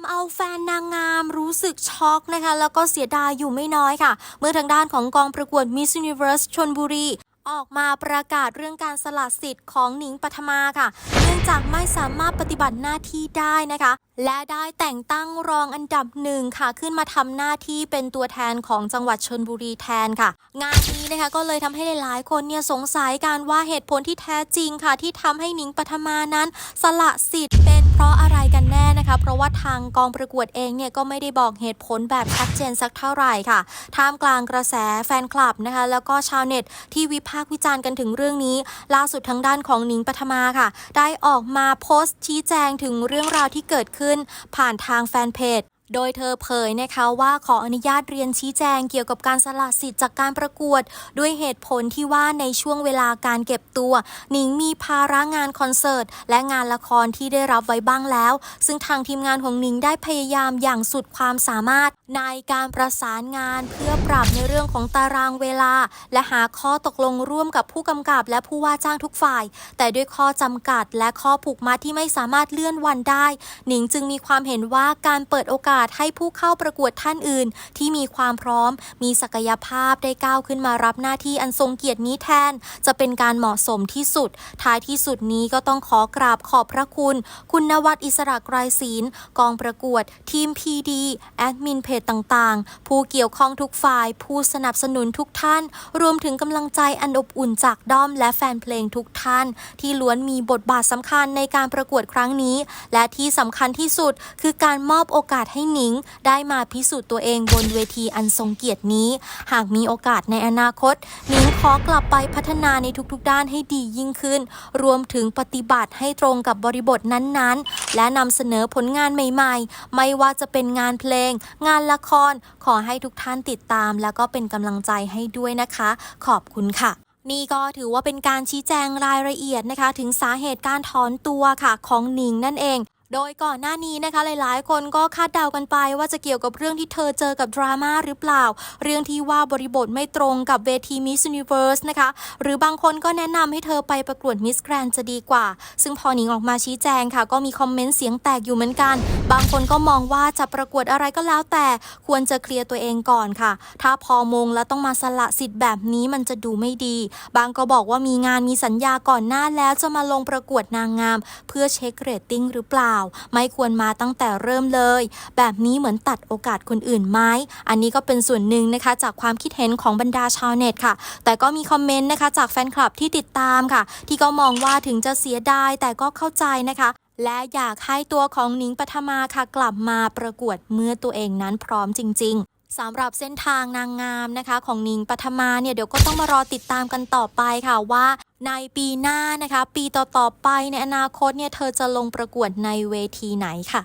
ำเอาแฟนนางงามรู้สึกช็อกนะคะ แล้วก็เสียดายอยู่ไม่น้อยค่ะ เมื่อทางด้านของกองประกวด Miss Universe ชนบุรีออกมาประกาศเรื่องการสละสิทธิ์ของหนิงปฐมาค่ะ เนื่องจากไม่สามารถปฏิบัติหน้าที่ได้นะคะและได้แต่งตั้งรองอันดับหนึ่งค่ะ ขึ้นมาทำหน้าที่เป็นตัวแทนของจังหวัดชนบุรีแทนค่ะ งานนี้นะคะก็เลยทำให้หลายๆ คนเนี่ยสงสัยการว่าเหตุผลที่แท้จริงค่ะ ที่ทำให้หนิงปฐมานั้น สละสิทธิ์เป็นเพราะอะไรกันแน่นะคะ เพราะว่าทางกองประกวดเองเนี่ยก็ไม่ได้บอกเหตุผลแบบชัดเจนสักเท่าไหร่ค่ะท่ามกลางกระแสแฟนคลับนะคะ แล้วก็ชาวเน็ตที่วิพากษ์วิจารณ์กันถึงเรื่องนี้ ล่าสุดทางด้านของหนิงปฐมาค่ะ ได้ออกมาโพสต์ชี้แจงถึงเรื่องราวที่เกิดขึ้นผ่านทางแฟนเพจ โดยเธอเผยนะคะว่าขออนุญาตเรียนชี้แจงเกี่ยวกับการสละสิทธิ์จากการประกวด ด้วยเหตุผลที่ว่าในช่วงเวลาการเก็บตัวหนิงมีภาระงานคอนเสิร์ต และงานละครที่ได้รับไว้บ้างแล้ว ซึ่งทางทีมงานของหนิงได้พยายามอย่างสุดความสามารถในการประสานงานเพื่อปรับในเรื่องของตารางเวลา และหาข้อตกลงร่วมกับผู้กำกับ และผู้ว่าจ้างทุกฝ่าย แต่ด้วยข้อจำกัด และข้อผูกมัดที่ไม่สามารถเลื่อนวันได้ หนิงจึงมีความเห็นว่าการเปิดโอกาสให้ผู้เข้าประกวดท่านอื่น ที่มีความพร้อม มีศักยภาพได้ก้าวขึ้นมารับหน้าที่อันทรงเกียรตินี้แทน จะเป็นการเหมาะสมที่สุด ท้ายที่สุดนี้ก็ต้องขอกราบขอบพระคุณ คุณนวัดอิสระไกรศีลกองประกวด ทีม PD แอดมินเพจต่างๆ ผู้เกี่ยวข้องทุกฝ่าย ผู้สนับสนุนทุกท่าน รวมถึงกำลังใจอันอบอุ่นจากด้อมและแฟนเพลงทุกท่าน ที่ล้วนมีบทบาทสำคัญในการประกวดครั้งนี้ และที่สำคัญที่สุดคือการมอบโอกาสให้หนิงได้มาพิสูจน์ตัวเองบนเวทีอันทรงเกียรตินี้ หากมีโอกาสในอนาคตหนิงขอกลับไปพัฒนาในทุกๆด้านให้ดียิ่งขึ้น รวมถึงปฏิบัติให้ตรงกับบริบทนั้นๆ และนำเสนอผลงานใหม่ๆ ไม่ว่าจะเป็นงานเพลง งานละคร ขอให้ทุกท่านติดตาม แล้วก็เป็นกำลังใจให้ด้วยนะคะ ขอบคุณค่ะนี่ก็ถือว่าเป็นการชี้แจงรายละเอียดนะคะ ถึงสาเหตุการถอนตัวค่ะของหนิงนั่นเอง โดยก่อนหน้านี้นะคะหลายๆ คนก็คาดเดากันไปว่าจะเกี่ยวกับเรื่องที่เธอเจอกับดราม่าหรือเปล่า เรื่องที่ว่าบริบทไม่ตรงกับเวที Miss Universe นะคะ หรือบางคนก็แนะนำให้เธอไปประกวด Miss Grand จะดีกว่า ซึ่งพอหนิงออกมาชี้แจงค่ะ ก็มีคอมเมนต์เสียงแตกอยู่เหมือนกัน บางคนก็มองว่าจะประกวดอะไรก็แล้วแต่ควรจะเคลียร์ตัวเองก่อนค่ะ ถ้าพอมงแล้วต้องมาสละสิทธิ์แบบนี้มันจะดูไม่ดี บางก็บอกว่ามีงานมีสัญญาก่อนหน้าแล้วจะมาลงประกวดนางงาม เพื่อเช็คเรตติ้งหรือเปล่าไม่ควรมาตั้งแต่เริ่มเลย แบบนี้เหมือนตัดโอกาสคนอื่นไหมอันนี้ก็เป็นส่วนหนึ่งนะคะ จากความคิดเห็นของบรรดาชาวเน็ตค่ะ แต่ก็มีคอมเมนต์นะคะ จากแฟนคลับที่ติดตามค่ะ ที่ก็มองว่าถึงจะเสียดายแต่ก็เข้าใจนะคะและอยากให้ตัวของหนิงปฐมาค่ะกลับมาประกวดเมื่อตัวเองนั้นพร้อมจริงๆ สำหรับเส้นทางนางงามนะคะ ของนิงปฐมาเนี่ยเดี๋ยวก็ต้องมารอติดตามกันต่อไปค่ะว่าในปีหน้านะคะ ปีต่อๆไปในอนาคตเนี่ยเธอจะลงประกวดในเวทีไหนค่ะ